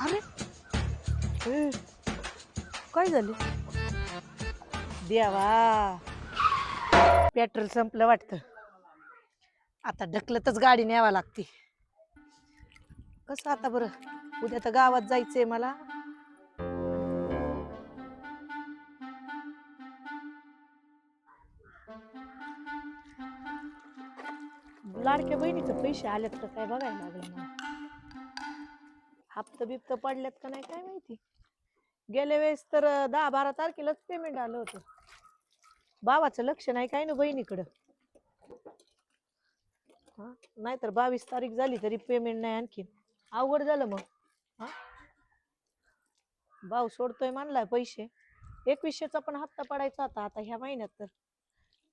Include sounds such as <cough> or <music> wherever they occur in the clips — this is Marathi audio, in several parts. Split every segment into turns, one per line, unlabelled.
अरे. ए, काय झालं? देवा. पेट्रोल संपलं वाटतं. आता ढकलतच गाडी न्यावा लागते. कसं आता बरं? उद्या तर गावात जायचंय मला. लाडक्या बहिणीचं पैसे आले तर काय बघायला लागलं मला. हप्त बिप्त पडल्यात का नाही काय माहिती? गेल्या वेळेस तर दहा बारा तारखेलाच पेमेंट आलं होतं. भावाचं लक्ष नाही काय ना बहिणीकडं? हा? नाहीतर बावीस तारीख झाली तरी पेमेंट नाही आणखी अवघड झालं मग. हा? भाऊ सोडतोय मानलाय पैसे. एकवीसशेचा पण हप्ता पडायचा होता आता ह्या महिन्यात तर.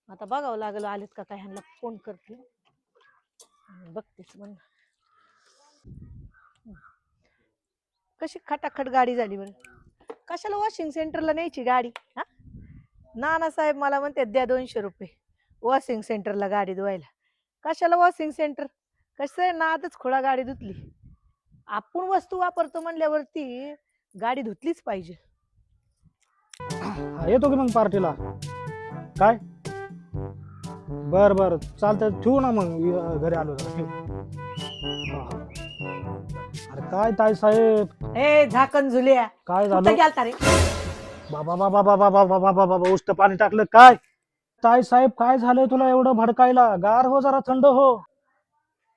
आता बघावं लागलं आलेत का काय ह्यांना फोन करते बघतेच म्हणणं कशी खटाखट गाडी झाली बरं. कशाला वॉशिंग सेंटरला न्यायची गाडी? हा? नानासाहेब मला म्हणते द्या दोनशे रुपये वॉशिंग सेंटरला गाडी धुवायला. कशाला वॉशिंग सेंटर कसं आहे नादच खोळा गाडी धुतली. आपण वस्तू वापरतो म्हणल्यावरती गाडी धुतलीच पाहिजे.
हा, येतो की मग पार्टीला? काय? बर बर. चालतंय ठेवू ना मग घरी आलो जरा. ठेवू. हा, हा. अरे काय ताई साहेब?
ए झाकण झुलिया.
काय
कुठं
झालं?
गेलता रे?
बाबा बाबा बाबा बाबा बाबा बाबा उष्ट पाणी टाकलं. काय? ताई साहेब काय झालंय तुला एवढं भडकायला? गार हो जरा थंड हो.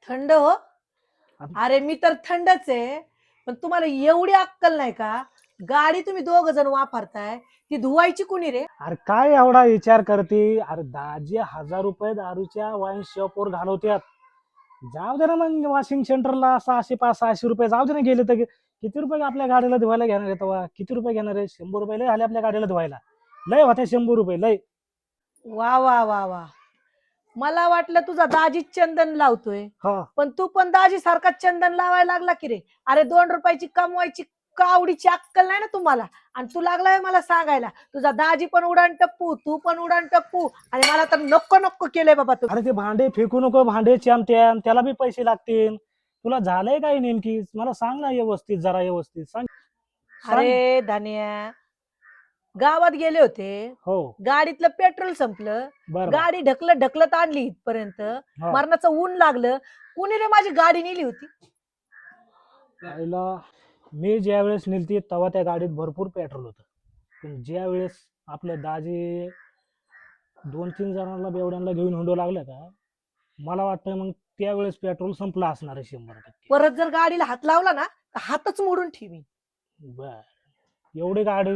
थंड हो? अरे मी तर थंडच आहे. पण तुम्हाला एवढी अक्कल नाही का? गाडी तुम्ही दोघ जण वापरताय. ती धुवायची कुणी रे?
अरे काय एवढा विचार करते? अरे दाजी हजार रुपये दारूच्या वाईन शॉपवर घालवत्यात. जाऊ दे ना मग वॉशिंग सेंटरला सहाशे पाच सहाशे रुपये जाऊ दे ना गेले तर किती रुपये आपल्या गाडीला धुवायला घेणार आहे तेव्हा किती रुपये घेणार आहे? शंभर रुपये लय आले आपल्या गाडीला धुवायला. लय होते शंभर रुपये लय.
वा वा वा वा. मला वाटलं तुझा दाजी चंदन लावतोय.
हा.
पण तू पण दाजी सारखा चंदन लावायला लागला की रे? अरे दोन रुपयाची कमवायची कावडीची अक्कल नाही ना तुम्हाला? आणि तू लागलाय मला सांगायला. तुझा दाजी पण उडान टप्पू तू पण उडान टप्पू. आणि मला तर नको नको केलंय बाबा तू.
अरे ते भांडे फेकू नको भांडे चॅमत्यान त्याला बी पैसे लागतील. तुला झालंय काय नेमकी? मला सांग ना व्यवस्थित जरा व्यवस्थित. सांग. सांग.
अरे धान्या गावात गेले होते.
हो.
गाडीतलं पेट्रोल संपलं.
बर.
गाडी ढकलत ढकलत आणली इथपर्यंत. मरणाचं ऊन लागलं. कुणी रे माझी गाडी नेली होती?
मी ज्या वेळेस नेलती तेव्हा त्या गाडीत भरपूर पेट्रोल होतं. पण ज्या वेळेस आपलं दाजी दोन तीन जणांना बेवड्यांना घेऊन हुंडू लागलं का मला वाटतं मग त्यावेळेस पेट्रोल संपलं असणार आहे शंभर टक्के.
परत जर गाडीला हात लावला ना तर हातच मोडून ठेवी
बर. एवढी गाडी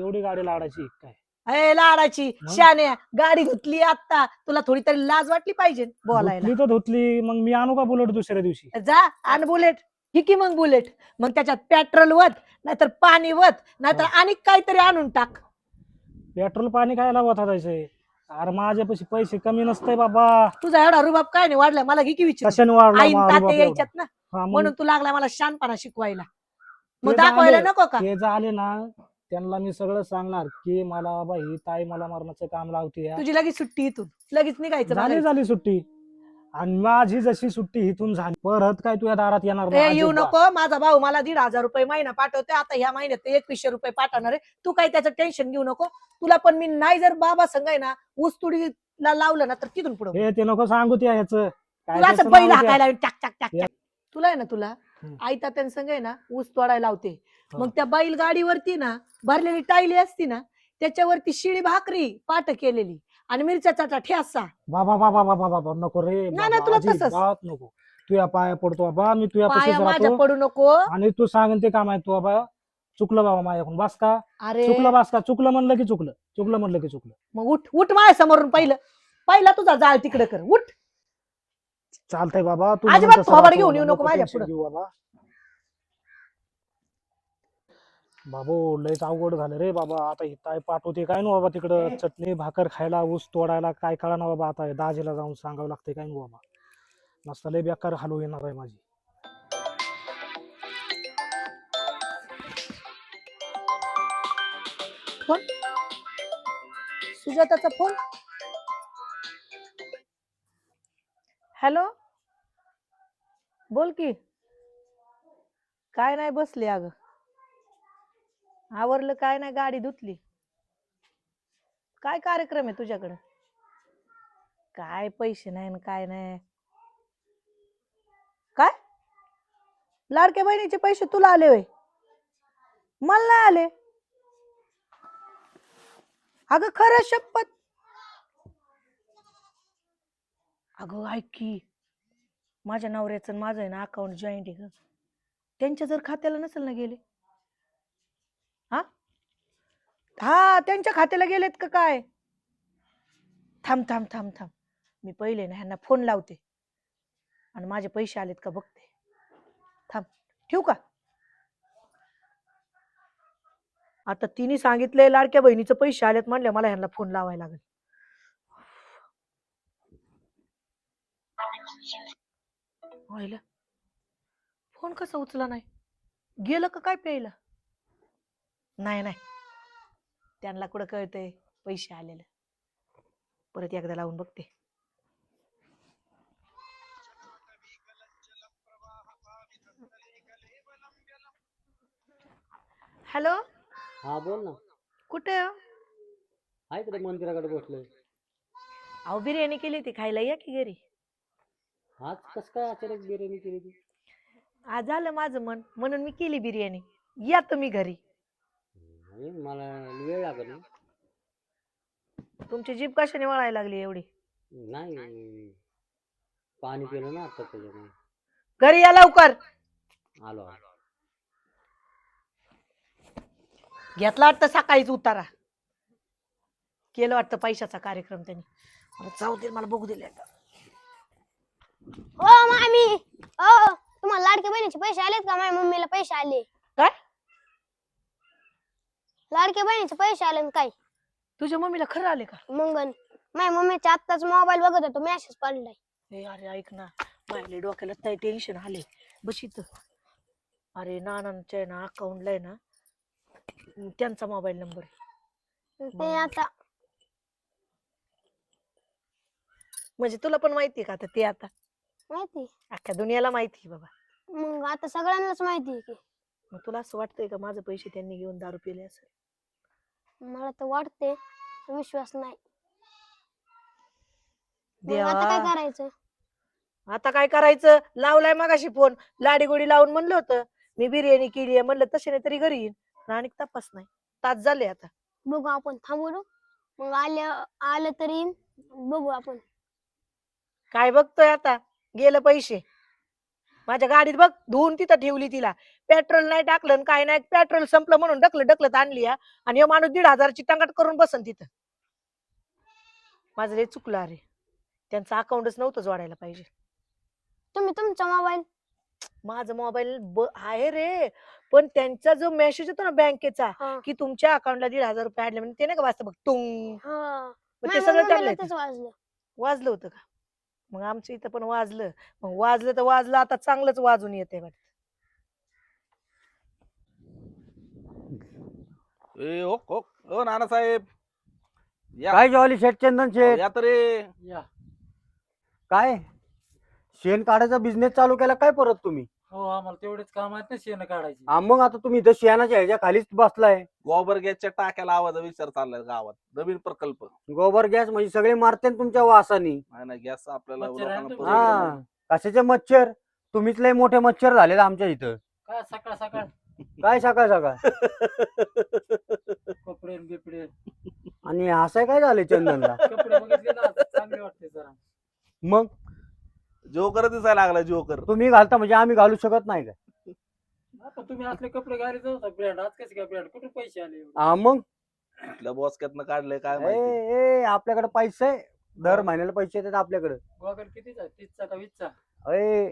एवढी गाडी लाडायची काय?
अय लाडाची
मग?
शान्या गाडी धुतली आता तुला थोडी तरी लाज वाटली पाहिजे बोलायला.
धुतली तर धुतली मग मी आणू का बुलेट दुसऱ्या दिवशी?
जा आण बुलेट. ही की मग बुलेट? मग त्याच्यात पेट्रोल वत नाहीतर पाणी वत नाहीतर आणि काहीतरी आणून टाक.
पेट्रोल पाणी खायला वाटायचंय अरे माझ्यापाशी पैसे कमी नसतंय बाबा.
तुझा एवढा रुबाब काय नाही वाढलाय मला ही की विचार.
कशाने वाढला
आईन
माझा बाप
ताते
एवढा?
यायच्यात ना
हा, मग?
म्हणून तू लागला मला शानपणा शिकवायला. मग
ते
दाखवायला
झाले.
नको का?
ते जर आले ना त्यांना मी सगळं सांगणार की मला बाबा ही ताई मला मरणाचं काम लावते.
तुझी लगेच सुट्टी इथून. लगेच निघायचं
झाली. झाली सुट्टी. आणि माझी जशी सुट्टी इथून झाली परत काय तुझ्या दारात येणार नाही
येऊ
अजिबात.
नको. माझा भाऊ मला दीड हजार रुपये महिना पाठवते आता ह्या महिन्यात ते एकवीसशे रुपये पाठवणार आहे. तू काही त्याचं टेन्शन घेऊ नको. तुला पण मी नाही जर बाबा संगाय ना ऊस तुडीला लावलं ना तर तिथून पुढे.
हे ते नको सांगू ते ह्याच.
तुला असं बैल हाकायला टाक टाक टाक. तुला आहे ना तुला?
हम्म.
आई तात्यान संग आहे ना ऊस तोडायला लावते.
हा.
मग त्या बैल गाडीवरती ना भरलेली टायली असती ना त्याच्यावरती शिळी भाकरी पाट केलेली. आणि मिरच्याचा ठ्यासा
बाबा बाबा बाबा बाबा नको रे.
नाही, नाही, तुला तसंच.
बात नको. तुझ्या पाया पडतो बाबा. मी तुझ्या
पाया माझ्या
राहतो
पडू नको.
आणि तू सांगेन ते काम आहे तू बाबा. चुकलं बाबा माझ्याकडून बस का?
अरे.
चुकलं बस का? चुकलं म्हणलं की चुकलं. चुकलं म्हणलं की चुकलं.
मग उठ उठ माझ्या समोरून पहिलं. पहिला तुझा जाळ तिकडे कर. उठ.
चालतंय बाबा. तू
अजिबात
म्हणून तसं
थोबाड
राहतो,
घेऊन येऊ नको माझ्या
tension
पुढं.
घेऊ बाबा. बाबू लयच अवघड झालं रे बाबा. आता ही पाठवते काय ना बाबा तिकडं? चटणी भाकर खायला ऊस तोडायला काय कळा ना बाबा आता? दाजीला जाऊन सांगावं लागतंय काय ना बाबा? मस्त लय बेकार हलू येणार आहे माझी.
सुजाताचा फोन? हॅलो? बोल की. काय नाही बसले अगं. आवरलं काय नाही गाडी धुतली. काय कार्यक्रम आहे तुझ्याकडं? काय पैसे नाही काय नाही. काय? लाडक्या बहिणीचे पैसे तुला आले होय? मला नाही आले. अगं खरं शपथ. अगं ऐक की माझ्या नवऱ्याचं माझं आहे ना अकाउंट जॉईंट आहे ग. त्यांच्या जर खात्याला नसेल ना गेले हा? हा त्यांच्या खात्याला गेलेत का काय? थांब थांब थांब थांब. मी पहिले ना ह्यांना फोन लावते. आणि माझे पैसे आलेत का बघते. थांब. ठेवू का? आता तिने सांगितलंय लाडक्या बहिणीचे पैसे आलेत म्हणले मला ह्यांना फोन लावायला लागेल. <laughs> फोन कसा उचला नाही? गेलं का काय प्यायला? नाही नाही. त्यांना कुठं कळतंय? पैसे आलेले. परत एकदा लावून बघते. हॅलो?
हा बोल ना.
कुठे आहे हो?
आहे तिथे मंदिराकडे बसलोय?
अहो बिर्याणी केली ती खायला या की घरी?
आज कस काय अचानक बिर्याणी केली ती?
आज झालं माझं मन. म्हणून मी केली बिर्याणी. या तुम्ही घरी.
मला वेळ लागेल ना.
तुमची जीभ कशाने वळायला लागली एवढी?
नाही पाणी पिलं ना आता त्याच्यामुळे.
घरी या लवकर.
आलो आलो.
घेतला वाटतं सकाळीच उतारा. केलं वाटतं पैशाचा कार्यक्रम त्यांनी. आता जाऊ दे मला बघू दिले आता.
ओ मामी! ओ तुम्हाला लाडक्या बहिणीचे पैसे आलेत का? माझ्या मम्मीला पैसे आले.
काय?
लाडक्या बहिणीचे पैसे आले न काय?
तुझ्या मम्मीला खरं आले का?
मंगन माझ्या मम्मीच्या आत्ताच मोबाईल बघत होतो मेसेज पडलाय.
ए अरे ऐक ना माझ्या डोक्याला काही टेन्शन आले इथं. अरे नानांच्या आहे ना अकाउंटला आहे ना त्यांचा मोबाईल नंबर
ते आता.
म्हणजे तुला पण माहिती आहे का आता ते आता?
माहिती
अख्ख्या दुनियाला माहिती आहे बाबा.
मग आता सगळ्यांनाच माहिती आहे की.
मग तुला असं वाटतंय का माझे पैसे त्यांनी घेऊन दारू पिले असं
मला तर वाटते विश्वास नाही. मग आता काय
देवा
करायचं?
आता काय करायचं? लावलाय मगाशी फोन. लाडी गोडी लावून म्हणलं होतं मी बिर्याणी केली आहे म्हणलं तसे नाही तरी घरी येईन. आणि तपास नाही. तास झाले आता.
बघू आपण थांबू मग आल्या आलं तरी. बघू आपण.
काय बघतोय आता? गेलं पैसे. माझ्या गाडीत बघ धुवून तिथं ठेवली तिला. पेट्रोल नाही टाकलं आणि काय नाही पेट्रोल संपलं म्हणून ढकलं ढकलत आणली हा. आणि हे माणूस दीड हजारची टंगट करून बसन तिथं. माझं लय चुकलं अरे. त्यांचं अकाउंटच नव्हतं जोडायला पाहिजे.
तुम्ही तुमचा मोबाईल
माझा मोबाईल आहे रे. पण त्यांचा जो मेसेज येतो ना बँकेचा
हा.
की तुमच्या अकाउंटला दीड हजार रुपये आले म्हणजे ते नाही का वाचतं बघ
हा.
मग ते सगळं त्यांना येतं.
वाजलं.
वाजलं होतं का? मग आमच्या इथं पण वाजलं. मग वाजलं तर वाजलं आता चांगलंच वाजून येते वाटत.
ए ओ ओ ओ नानासाहेब. या.
काय जॉली शेठ चंदन शेठ?
या तर. रे
या.
काय? शेण काढायचा बिझनेस चालू केला काय परत तुम्ही?
हो आम्हाला तेवढेच काम आहेत ना शेण काढायची.
हा, मग आता तुम्ही इथं शेणाच्या ह्याच्या खालीच बसलाय.
गोबर गॅसच्या टाक्याला आवाज विचार चाललाय गावात. नवीन प्रकल्प.
गोबर गॅस म्हणजे सगळे मारते ना तुमच्या वासानी.
नाही ना गॅस आपल्याला
मच्छर आहे ना
लोकांना
तुमच्या
पुरवठा
हा कशाचे मच्छर? तुम्हीच लय मोठे मच्छर झालेत आमच्या इथं.
काय सकाळ सकाळ?
काय सकाळ सकाळ? <laughs>
कपडे न बिपडे.
आणि हसाय काय झाले चंदनला?
कपडे बघितले ना चांगले वाटते जरा.
मग?
जोकर दिसायला लागला जोकर.
तुम्ही घालता म्हणजे आम्ही घालू शकत नाही का
आता तुम्ही असले कपडे घालायचे होता ब्रँड आज कसे काय ब्रँड कुठे पैसे आले एवढे?
हा मग?
आपल्या बॉसक्यातनं काढलंय काय
ए
माहिती?
ए आपल्याकडे पैसे आहे. दर महिन्याला पैसे येतात आपल्याकडे.
गॉगल कितीचा तीसचा का वीसचा
अरे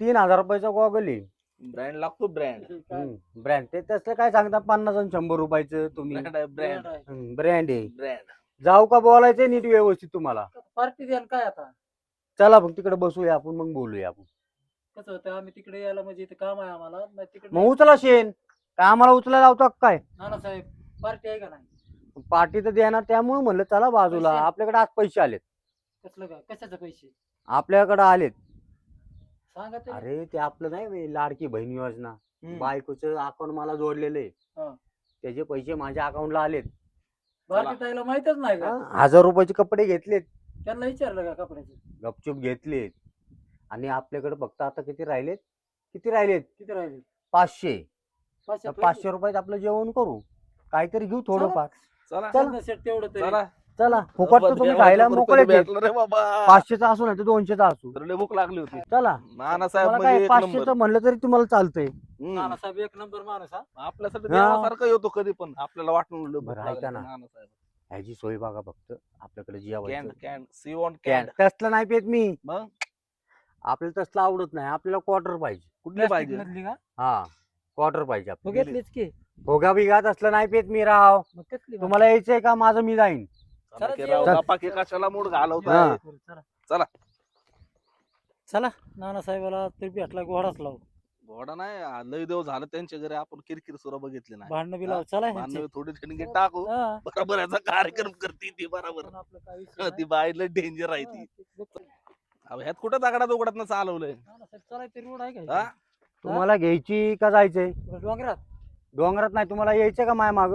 तीन हजार रुपयाचा गॉगल आहे.
ब्रँड लागतो ब्रँड
काय?
ब्रँड ते तसलं काय सांगता? पन्नास आणि शंभर रुपयाचं तुम्ही.
ब्रँड आहे ब्रँड
brand. आहे.
ब्रँड आहे.
ब्रँड
जाऊ का बोलायचंय नीट व्यवस्थित तुम्हाला.
पार्टी द्याल काय आता?
चला मग तिकडे बसूया आपण मग बोलूया आपण.
कसं होतं आम्ही तिकडे यायला म्हणजे इथे काम आहे आम्हाला नाही तिकडे
मग उचला शेन काय आम्हाला उचलायला लावतो का काय?
नानासाहेब पार्टी आहे का नाही?
पार्टी तर देणार त्यामुळे म्हणलं चला बाजूला.
पैसे?
आपल्याकडे आज पैसे आलेत.
कसलं कशाचे पैसे?
आपल्याकडे आलेत.
सांगा.
अरे ते आपलं नाही लाडकी बहीण योजना.
हम्म.
बायकोचं अकाउंट मला जोडलेले
हा.
त्याचे पैसे माझ्या अकाउंटला आलेत.
ताईला माहितच नाही का
हा, हजार रुपयाचे कपडे घेतलेत.
त्यांना विचारलं का कपड्याचे?
गपचूप घेतलेत. आणि आपल्याकडे फक्त आता किती राहिलेत? किती राहिलेत?
किती राहिले
पाचशे.
पाचशे
तर पाचशे रुपयात आपलं जेवण करू. काहीतरी घेऊ थोडंफार.
चला.
चल.
सेट तेवढं तरी.
चला.
चला. फुकट तर तुम्ही खायला मोकळे
कृपेने भेटलं रे बाबा.
पाचशेचा असू नाही तर दोनशेचा असू.
तर लय भूक लागली होती.
चला.
नानासाहेब
मला
म्हणजे
काय
एक
पाचशेचं म्हणलं तरी तुम्हाला चालतंय.
हम्म.
नानासाहेब एक नंबर माणूस हा.
आपल्यासाठी
हा.
देवासारखं येतो कधी पण. आपल्याला वाटून
बरं, ऐका ना.
नानासाहेब
ह्याची सोय बघा फक्त. आपल्याकडे जेवायचं
कॅन्ड सी ऑन
कॅन तसलं नाही पेत मी.
मग?
आपल्याला तसलं आवडत नाही. आपल्याला क्वार्टर पाहिजे.
कुठली पाहिजे
मधली का?
हा. क्वार्टर पाहिजे
मग
आपल्याला.
घेतलीच की.
भोगा बिगा तसलं नाही पेत मी राव.
मग
तुम्हाला यायचंय का? माझं मी जाईन.
चला की. राव, कशाला मूड घालवताय?
हा.
चला.
चला.
चला. नानासाहेबाला तरी भेटला घोडाच लावू.
घोडा नाही आ, लय देव झालं त्यांच्या घरी आपण किरकिर सुद्धा बघितली नाही.
भांडणं बी
हा?
लावू चला
भांडणं. थोडी ठिणगी टाकू.
हा.
बरोबर याचा कार्यक्रम करते ती बरोबर.
पण आपलं काय विषय
ती
नाही.
बाईला डेंजर आहे ती
हा, ते. बघतो.
अहो, ह्यात कुठं दगडा दोगडात चालवलंय?
नानासाहेब चालायचं रोड आहे
हा?
का
तुम्हाला घ्यायची का जायचंय?
इकडं डोंगरात.
डोंगरात नाही तुम्हाला यायचंय का माय माग?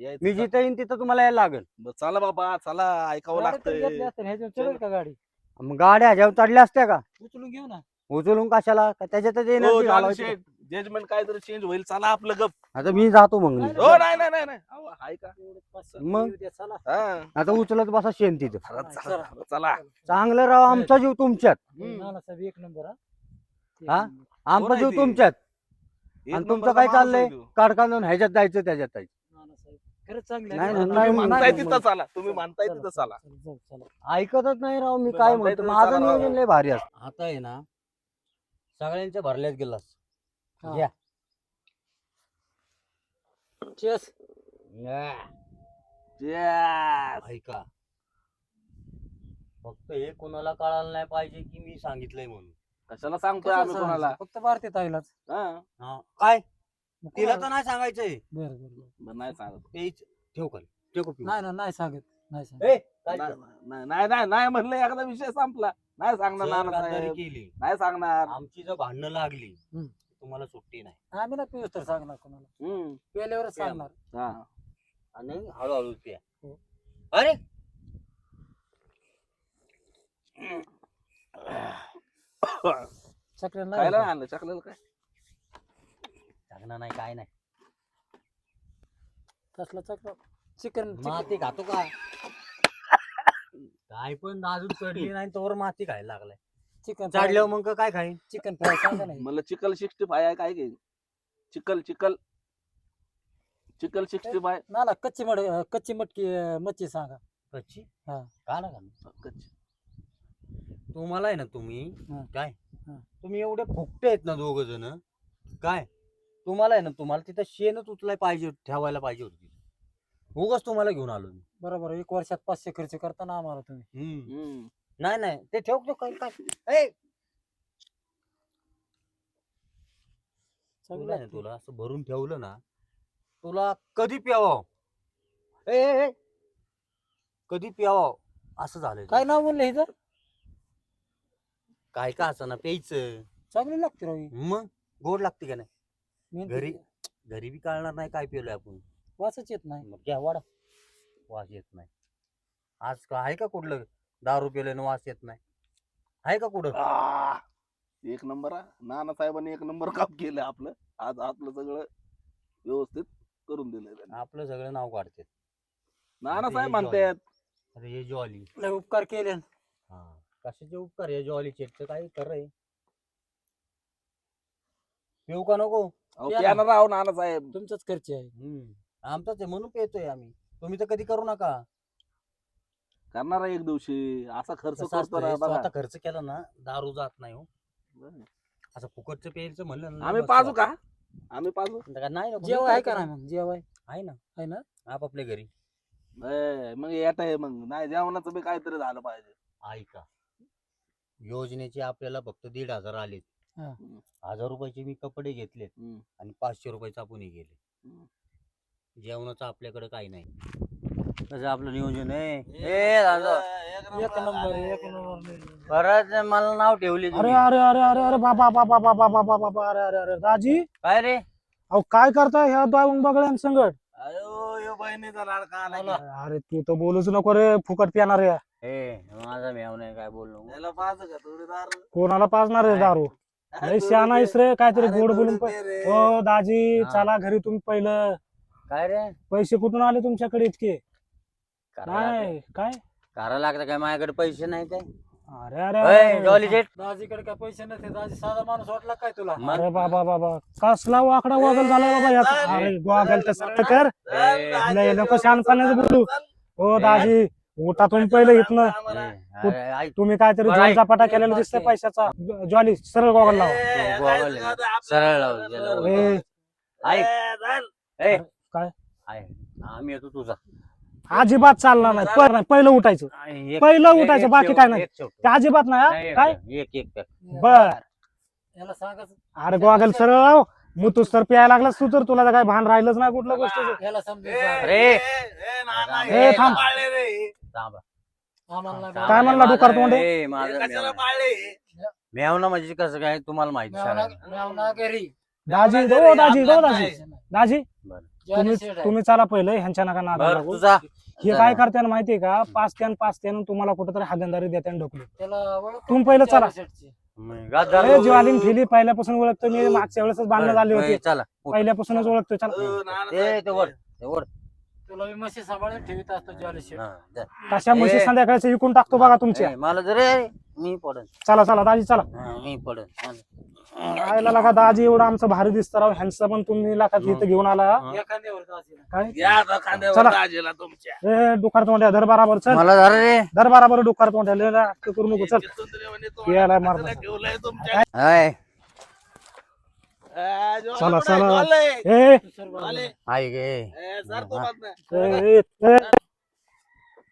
यायचं
मी? जिथं येईन तिथं तुम्हाला यायला लागेल.
चला बाबा चला ऐकावं
गाडी तरी घेतली
लागतंय
असते ना, ह्याच्यावर चढेल का गाडी?
मग गाड्या ह्याच्यावर चढल्या असत्या का?
उचलून घेऊ ना.
उचलून कशाला का त्याच्यातच एनर्जी घालवायची
जजमेंट काहीतरी चेंज होईल चला आपलं गप
आता मी जातो मग
काय
हो नाही नाही अहो, का
मग?
हा.
आता उचलत बसा शेण तिथं
चला,
चला.
चला चला
चांगलं राव आमचा जीव तुमच्यात
हम्म.
एक नंबर हा
हा? आमचा
कोण
जीव
आहे ते?
तुमच्यात
एक
आणि तुमचं
नंबरचा
काय
माणूस
चाललंय?
आहे तो.
काढकांडून ह्याच्यात जायचं त्याच्यात जायचं
नानासाहेब खरंच चांगले
नाही,
आहे.
नाही,
तुम्ही
नाही,
म्हणताय
नाही,
तिथं चला तुम्ही म्हणताय
चला,
तिथं
चला,
चला
चला, जाऊ, चला.
ऐकतच नाही राव मी काय
म्हणताय
म्हणतो माझं. नियोजन लय भारी असत आता आहे ना सगळ्यांच्या भरल्यात गेलास
हा.
घ्या.
Cheers.
Yes.
ऐका फक्त हे कोणाला कळालं नाही पाहिजे की मी सांगितलंय म्हणून
कशाला सांगतोय आम्ही कोणाला
सांगायचं? फक्त भारतीय ताईलाच
हा.
हा, काय
मग
तिला
कोणाला?
तर नाही सांगायचंय
बरं बरं बरं.
बरं, नाही सांगत
तेच ठेव खाली ठेव?
नाही ना नाही सांगत नाही सांगत
ए, काय
नाही नाही- नाही नाही नाही म्हणलं एकदा विषय संपला नाही सांगणार
जर गद्दारी केली
नाही सांगणार.
आमची जर भांडणं लागली
हम्म.
तुम्हाला सुट्टी नाही.
आम्ही ना पिऊस तर सांगणार कोणाला.
हम्म.
पेल्यावरच
प्या.
सांगणार.
हा.
आणि हळूहळू प्या.
हो.
अरे!
चक्र
खायला
नाही
आणलं चकलेलं काय?
चांगला नाही काय नाही.
कसलं चक्र? चिकन.
माती खातो का? काय पण अजून चढली नाही तोवर माती खायला लागलाय.
चिकन
चढल्यावर मग काय खाईन?
चिकन फ्राय सांगा नाही
मला चिकल सिक्स्टी फाय आहे काय घे? चिकल चिकल चिकल सिक्स्टी फाय.
नाला कच्ची मड कच्ची मटकी अं, मच्छी सांगा.
कच्ची?
हा.
का ना
कच्ची.
तुम्हाला आहे ना तुम्ही
हा.
काय?
हा.
तुम्ही एवढे फुकटे आहेत ना दोघ जण काय? तुम्हाला आहे ना तुम्हाला तिथं शेणच उचलाय पाहिजे ठेवायला पाहिजे होती. उगाच तुम्हाला घेऊन आलो मी.
बरोबर एक वर्षात पाचशे खर्च करताना आम्हाला तुम्ही.
हम्म.
हम्म.
नाही नाही. ते ठेवतो काय काय ए,
चांगलं
तुला आहे ना. तुला असं भरून ठेवलं ना तुला कधी प्यावं? ए, ए, ए, कधी प्यावं? असं झालंय
काय नाव म्हणलं हिचं?
काय का असं ना प्यायचं?
चांगली लागते राव ही.
मग? गोड लागते का नाही? घरी घरी बी कळणार नाही काय पिलोय आपण.
वासच येत नाही.
मग घ्या वाडा वास येत नाही. आज का आहे का कुठलं? दारू पिल्यानं वास येत नाही. आहे का कुठं?
आह. एक नंबर हा. नाना साहेबांनी एक नंबर काम केलं आपलं. आज आपलं सगळं व्यवस्थित करून त्यांनी.
आपलं सगळं नाव काढते.
नाना साहेब
हे
म्हणतात
अरे हे जॉली
लय उपकार केले.
हा. कशाचे उपकार? हे जॉली चेटचं काय कर रे पिऊ का नको?
अहो, नाना साहेब.
तुमचाच खर्च आहे.
हम्म. आमचाच आहे म्हणून पेतोय आम्ही. तुम्ही तर कधी करू नका.
करणार आहे एक दिवशी. असा खर्च
कसं
करतो
असतं
ना
रे,
बघा.
स्वतः खर्च केला ना दारू जात नाही हो. असं फुकटचं प्यायचं म्हणलं ना
आम्ही
बस
पाजू. का? आम्ही पाजू?
का नाही नको,
जेव
मी
आहे
काय
का
करू?
नाही मग? जेव आहे
आहे ना?
आहे ना?
आपापल्या घरी.
ए, मग येत आहे मग. नाही जेवणाचं बी काहीतरी झालं पाहिजे.
ऐका. योजनेचे आपल्याला फक्त दीड हजार आले
हा.
हजार रुपयाचे मी कपडे घेतलेत
हम्म.
आणि पाचशे रुपयाचे आपण गेले.
हम्म.
जेवणाचं आपल्याकडे काही नाही. कसं आपलं नियोजन आहे? ए दादा.
एक नंबर एक नंबर
परत मला नाव ठेवले
अरे अरे अरे अरे अरे बाबा बाबा बाबा बाबा बाबा अरे अरे अरे दाजी.
काय रे?
अहो काय करताय ह्या दोन बगड्यां
यो बहिणीचा लाडका आला की.
अरे तू तर बोलूच नको रे फुकट पिणार रे
ए माझा मेव नाही काय बोललो
त्याला पाहतो का? थोडी दारू.
कोणाला पाजणार रे दारू? लय शहाणा आहेस रे काहीतरी
अरे
गोड बोलून प-. हो दाजी. चला घरी तुम्ही पहिलं.
काय रे?
पैसे कुठून आले तुमच्याकडे इतके. नाही काय?
करा लागतं काय? माझ्याकडे पैसे नाही काय?
अरे अरे अरे.
दाजीकडे काय पैसे नसते दाजी साधा माणूस वाटला काय तुला?
अरे बाबा बाबा. कसला वाकडा वागल झाला बाबा याचा? अरे वागल तर सत्य कर. लय नको शहाणपणाचं बोलू. हो दाजी उठा तुम्ही पहिलं इथनं तुम्ही काहीतरी
बरं, ऐक.
केलेला दिसतोय पैशाचा. जॉली सरळ गोगल लावा.
सरळ लाव, ऐक. ए
काय?
आम्ही येतो तुझा
अजिबात चालणार नाही पर नाही पहिलं उठायचं
एक-
पहिलं
एक-
उठायचं,
एक
बाकी काय नाही.
एक.
ते अजिबात नाही हा? काय
एक एक एक.
बर
याला सांगाच
अरे गोगल सरळ लाव मुतूस तर प्यायला लागलास तू तर तुला तर काय भान राहिलंच नाही कुठल्या गोष्टीचं
याला.
अरे.
ए, हे
थांब.
थांबा.
आम्हाला
थांबा.
काय म्हणला डुक्कर तोंडे?
ए,
हे
माझा मेवणा. मेवणा म्हणजे कसं काय तुम्हाला माहिती
मेवना-
सगळ्यांना.
मेवना घरी
दाजी
घरी
दाजी
आपल्या
दाजी? दाजी
जॉली
तुम्ही चला पहिलं ह्यांच्या नका नादा
बरं
लागू.
तुझा
हे काय करते माहितीये का? पाच त्यान पाच त्यान तुम्हाला कुठेतरी हागंदारी देते ढोकली. तुम्ही पहिलं चला.
मग.
ज्वालीन फिली पहिल्यापासून ओळखतो मी. मागच्या वेळेस बांधण्यात आली होती.
ए, चला उठ.
पहिल्यापासूनच ओळखतो चला.
अ, नाना
ए,
साहेब,
ते वर ते वर.
तुला मी म्हशी सांभाळून ठेवीत असतो जॉली शेठ
हा, जा.
तशा म्हशी
ए.
संध्याकाळचे विकून टाकतो बघा तुमच्या.
ए, मला जर ए, मी पडन.
चला चला दाजी चला.
हा, मी पडन.
आयला लागा दाजी एवढं आमचं भारी दिसतं राव. ह्यांचं पण तुम्ही लागा इथं घेऊन आला. काय?
या आता खांद्यावर
चला.
दाजीला तुमच्या.
ए डुकार तोंड्या दर बराबर चल.
मला जरा रे.
दर बराबर डुकार तोंड्या. लय नाटकं करू नको चल.
चितुंद्रीवाणी
याला
तुम्हाला
मार
हाय.
चला, चला. ए.
हाय गे.
ए,
ए, ए,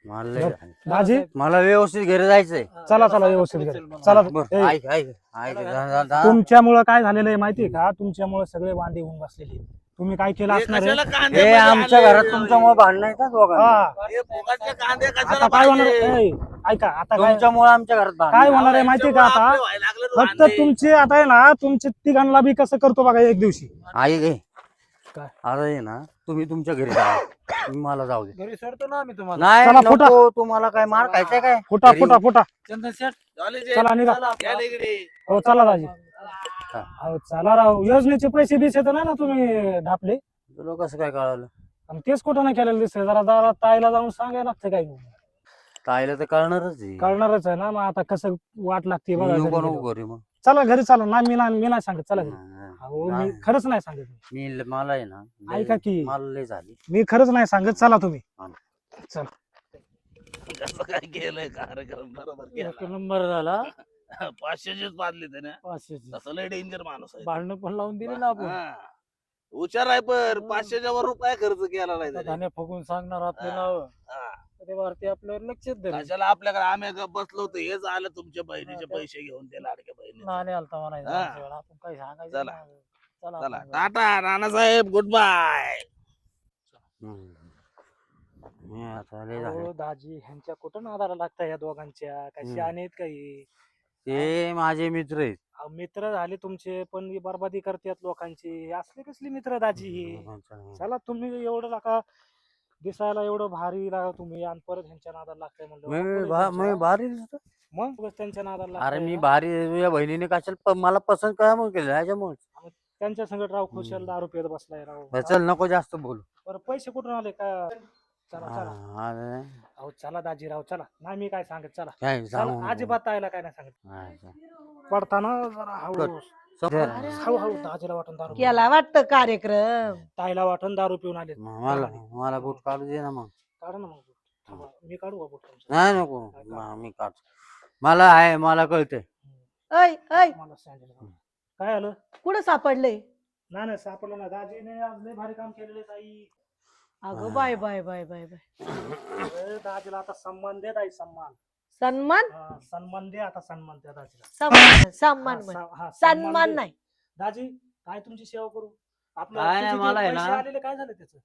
मला लय-
दाजी
मला व्यवस्थित घरी जायचंय
चला चला व्यवस्थित घरी. चला
बरं,
ए,
ऐक ऐक ऐक जा- जा- जा.
तुमच्यामुळं काय झालेलं आहे माहितीये का तुमच्यामुळे सगळे वांदे होऊन बसलेले आहेत. तुम्ही काय केलं असणार आहे
हे आमच्या? घरात तुमच्यामुळे भांडण आहे का दोघांना
हा
हे कांदे
आता
कशाला
काय होणार
पाहिजे?
आहे? ए, ऐका आता काय
तुमच्यामुळे आमच्या घरात
काय. होणार आहे माहितीये का आता फक्त. तुमचे आता आहे ना तुमचे तिघांना बी कसं करतो बघा एक दिवशी
ऐक हे.
काय?
आता आहे ना तुम्ही तुमच्या घरी जा. तुम्ही मला जाऊ दे.
घरी सोडतो ना आम्ही तुम्हाला.
नाही
चला, फुटा.
नको तुम्हाला काय मार खायचंय काय
फुटा
घरी.
फुटा फुटा.
चंदन.
चला निघा.
या.
हो चला दाजी. अहो चला राव. योजनेचे पैसे बिसे तर नाही ना तुम्ही ढापले?
तुला कसं काय कळालं?
आणि तेच कुठं नाही केलेलं दिसतंय? जरा जरा ताईला जाऊन सांगायला लागतं काय
ताईला तर कळणारच आहे.
कळणारच आहे ना मग आता कसं वाट लागते बघा
नको
घरी
नको
गेल्यावर.
घरी मग
चला घरी चला नाही मी नाही मी नाही सांगत चला घरी अहो मी. खरंच नाही सांगत
मी ल- मला आहे ना लय-
ऐका की.
मला लय झाली
मी खरंच नाही सांगत चला तुम्ही
हा.
चला
कसं काय केलंय कार्यक्रम बरोबर केला.
नंबर झाला
पाचशेचेच पाजले त्याने
पाचशेची
तसं लय डेंजर माणूस आहे
भांडणं पण लावून दिली ना आपण
हा. हुशार आहे पर पाचशेच्या वर रुपये खर्च केला नाही त्याने.
धान्य फुगून सांगणार आपले नाव
हा.
ते वरती आपल्यावर लक्षच धरेल
कशाला आपल्याकडे आम्ही बसलो होतो हेच आलं तुमच्या बहिणीचे
हा,
पैसे घेऊन ते लाडक्या बहिणी
नाणे आलता म्हणायचं
हा.
आमच्या वेळेला. आपण काही सांगायचं
चला.
नाही. चला
चला
आपण जाऊ.
टाटा नानासाहेब गुड बाय
हम्म. आता लय झालं.
दाजी ह्यांच्या कुठं नादाला लागतं या दोघांच्या कशी. आहेत काही
ते माझे मित्र आहेत
अहो, मित्र झाले तुमचे पण ही बरबादी करतात लोकांची असले कसले मित्र दाजी हे चला तुम्ही एवढं लागा दिसायला एवढं भारी लागा तुम्ही आणि परत ह्यांच्या नादाला लागताय
मी
म्हणलं
भा- मी भारी दिसतो.
मग? उगाच त्यांच्या नादाला
अरे
लागताय
मी
ना.
भारी तुझ्या बहिणीने कशाला प- मला पसंत काय म्हणून केलं ह्याच्यामुळे
त्यांच्या संगत राव खुशाल. दारू पित बसलाय राव.
चल नको जास्त बोलू.
बरं पैसे कुठून आले? का चला चला.
हा,
अहो चला दाजी राव चला. नाही मी काय सांगत चला.
काय सांगू
चला
नको.
अजिबात आयला काय नाही सांगत.
हा, चल.
पडताना जरा हळू
चल.
हळू हळू दाजीला वाटून दारू
केला वाटतं कार्यक्रम?
ताईला वाटून दारू पिऊन आले.
म- मला मला बूट काढू दे ना मग.
काढा ना मग बूट. थांबा, मी काढू का बूट तुमचं?
नाही नको. म- मी काढ मला आहे मला कळतंय.
ऐ ऐ.
मला घाल. काय आलं?
कुठं सापडलंय?
नाही नाही सापडलं ना दाजीने आज लय भारी काम केलेले ताई.
अगं bye bye bye bye bye.
अरे, दाजीला आता सन्मान दे ताई सन्मान.
सन्मान?
हा, सन्मान दे आता सन्मान द्या दाजीला.
सन्मान सन्मान
हा,
म्हण.
सा- हा,
सन्मान
दे.
नाही.
दाजी काय तुमची सेवा करू? आपलं
काय
तुझे
नाही,
ते
मला आहे
पैसे
ना.
आलेले काय झालं त्याचं?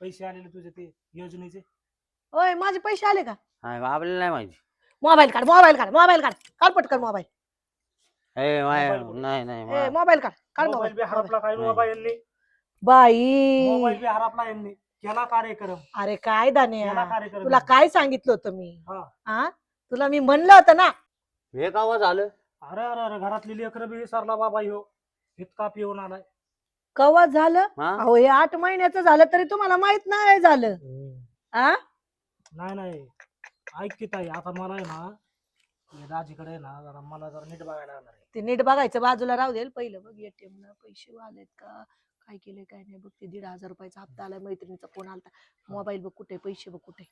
पैसे आलेले तुझे ते योजनेचे?
ओय माझे पैसे आले का?
हा, आपल्याला नाही माहिती.
मोबाईल काढ मोबाईल काढ मोबाईल काढ. काढ पटकन मोबाईल.
ए माय
मोबाईल
नाही नाही
ए
मा-
मोबाईल काढ काढ
मोबाईल बी
मोबाईल.
हरपला काय
नाही.
बाबा यांनी?
बाई.
मोबाईल बी हरपला यांनी. केला कार्यक्रम.
अरे काय दाने
केला कार्यक्रम
तुला काय सांगितलं होतं मी?
हा.
हा तुला मी म्हणलं होतं ना.
हे गावात झालं
अरे अरे अरे घरातली लेकर बी विसरला बाबा ह्यो. इतका पिऊन आलाय.
कवा झालं?
हा?
अहो हे आठ महिन्याचं झालं तरी तुम्हाला माहीत नाही झालं. आ?
नाही नाही. ऐक की ताई आता मला आहे ना हे दाजीकडे आहे ना जरा मला जरा नीट बघायला लागणार आहे.
ते नीट बघायचं बाजूला राहू दे पहिलं बघ एटीएम ला पैसे आलेत का? काय केले काय नाही बघ ते दीड हजार रुपयाचा हप्ता आलाय मैत्रिणीचा फोन आलता. मोबाईल बघ कुठे पैसे बघ कुठे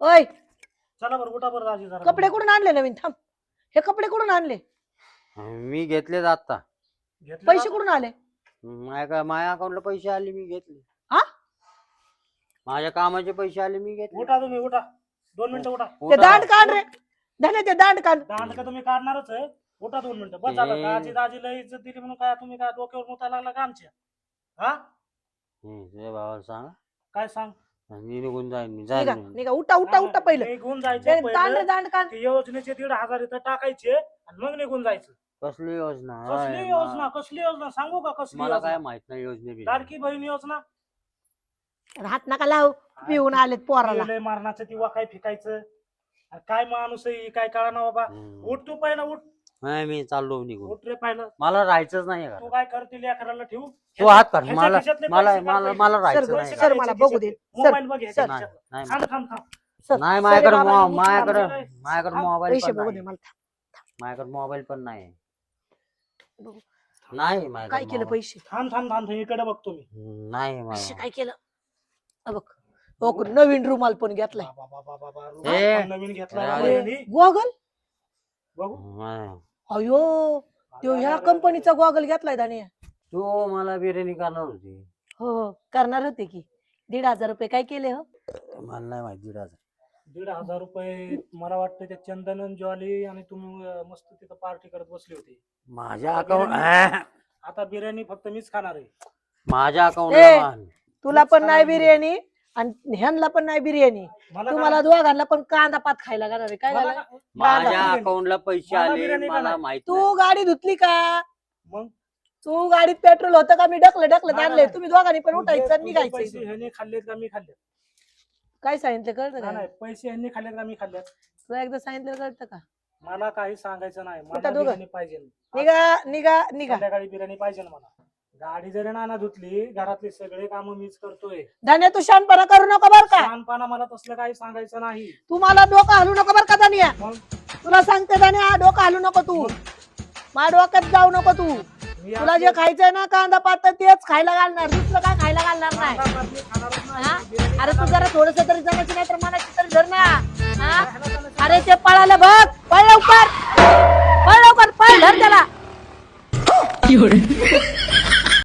ओय!
चला बरं उठा बरं दाजी जरा.
कपडे कुठून आणले नवीन? थांब. हे कपडे कुठून आणले?
मी घेतलेत आता
घेतले
पैसे
का?
कुठून आले?
माझ्या माझ्या अकाउंटला पैसे आले मी घेतले.
हा?
माझ्या कामाचे पैसे आले मी घेतले.
उठा तुम्ही उठा. दोन मिनिटं उठा.
ते
उठा.
दांड काढ रे. धने ते दांड काढ.
दांड का तुम्ही काढणारच आहे? उठा दोन मिनिटं. बस झालं.
ए.
दाजी दाजीला इज्जत दिली म्हणून काय तुम्ही काय डोक्यावर मुता लागला का आमच्या? हा?
हम्म, तुझ्या भावाला सांग.
काय सांग?
मी निघून जाईन मी
निघा
जाईन मी.
निघा उठा उठा उठा पहिलं.
निघून जायचे
दांड
पहिले.
दांड काढ
ते योजनेचे दीड हजार इथं टाकायचे आणि मग निघून जायचं.
कसली योजना
कसली योजना
मा-
कसली योजना सांगू का कसली
मला
योजना?
काय माहीत नाही योजने
लाडकी बहीण योजना.
हात नका लावू पिऊन आलेत पोराला.
लय मारणाचं ती वाकाय फिकायचं. अरे काय माणूस आहे काय कळा ना बाबा. उठ तू पहिला उठ.
नाही मी चाललो निघून
पहिलं
मला राहायचंच नाही
तू
घरात.
काय करतील लेकराला ठेवू
तू हात काढ
ह्याच्या
मला
खिशातले
मला
पैसे
राहायचं नाही
सर
घरात.
मला बघू दे
मोबाईल बघ ह्याच्या
सर.
नाही
खिशातला.
नाही
थांब थांब थांब
सर,
नाही
सर,
माझ्याकडे मो- माझ्याकडे. माझ्याकडे
थांब.
मोबाईल
पैसे
पण
बघू दे
नाही
मला
माझ्याकडे मोबाईल पण नाही
बघू.
नाही
काय केलं. पैसे
थांब थांब थांब इकडे बघतो मी
नाही
पैसे काय केलं बघ हो, नवीन रुमाल पण घेतलाय
बाबा, बाबा, बाबा,
ए,
रुमाल पण नवीन घेतला
अरे,
बाबा
अरे.
यांनी.
गॉगल
बघू
नाही.
अयो तो ह्या कंपनीचा गॉगल घेतलाय दाने
तू मला बिर्याणी करणार होती.
हो हो करणार होते की. दीड हजार रुपये काय केले हो?
मला नाही माहिती दीड हजार.
दीड हजार रुपये मला वाटतं त्या चंदन ज्वाली आणि तुम्ही अं, मस्त तिथं पार्टी करत बसली होती.
माझ्या
आता
अकाउंट
आता बिर्याणी फक्त मीच खाणार आहे.
माझ्या
ए,
अकाउंटला
तुला पण नाही बिर्याणी? आणि ह्यांना पण नाही बिर्याणी.
मला
तुम्हाला दोघांना पण कांदा पात खायला घालणार आहे. काय
मला
झालं?
माझ्या
बिर्याणी.
अकाउंटला पैसे
मला
आले
बिर्याणी का
मला
नाही?
माहीत
तू गाडी धुतली का?
मग?
तू गाडीत पेट्रोल होतं का? मी ढकलं ढकलं
नाही.
तुम्ही दोघांनी पण उठायचं आणि
तुझे
निघायचं.
पैसे
इथून.
ह्याने खाल्लेत का? मी खाल्लेत.
काय सांगितलं? कळतं
नाही,
का?
नाही पैसे ह्यांनी खाल्लेत का? मी खाल्लेत.
तुला एकदा सांगितलं कळतं का?
मला काही सांगायचं नाही. मला
उठा दोघं.
बिर्याणी पाहिजे.
निघा निघा निघा.
संध्याकाळी बिर्याणी पाहिजे मला. गाडी जरी नाना धुतली घरातले सगळे काम मीच करतोय.
धान्या तू शानपणा करू नको बर का?
लहानपणा मला तसलं काही सांगायचं नाही.
तू मला डोकं हलू नको बर का दानिया
मग?
तुला सांगते दानिया डोकं हलू नको तू. माझ्या डोक्यात जाऊ नको तू.
मी
तुला जे खायचंय ना कांदा पात तेच खायला घालणार. दुसरं काय खायला घालणार नाही.
मी.
हा?
बिर्याणी
अरे तू जरा थोडस तरी जमायची नाही तर मनाची तरी धर ना. हा? अरे ते पळालं बघ. पळ लवकर. पळ लवकर पळ धर त्याला.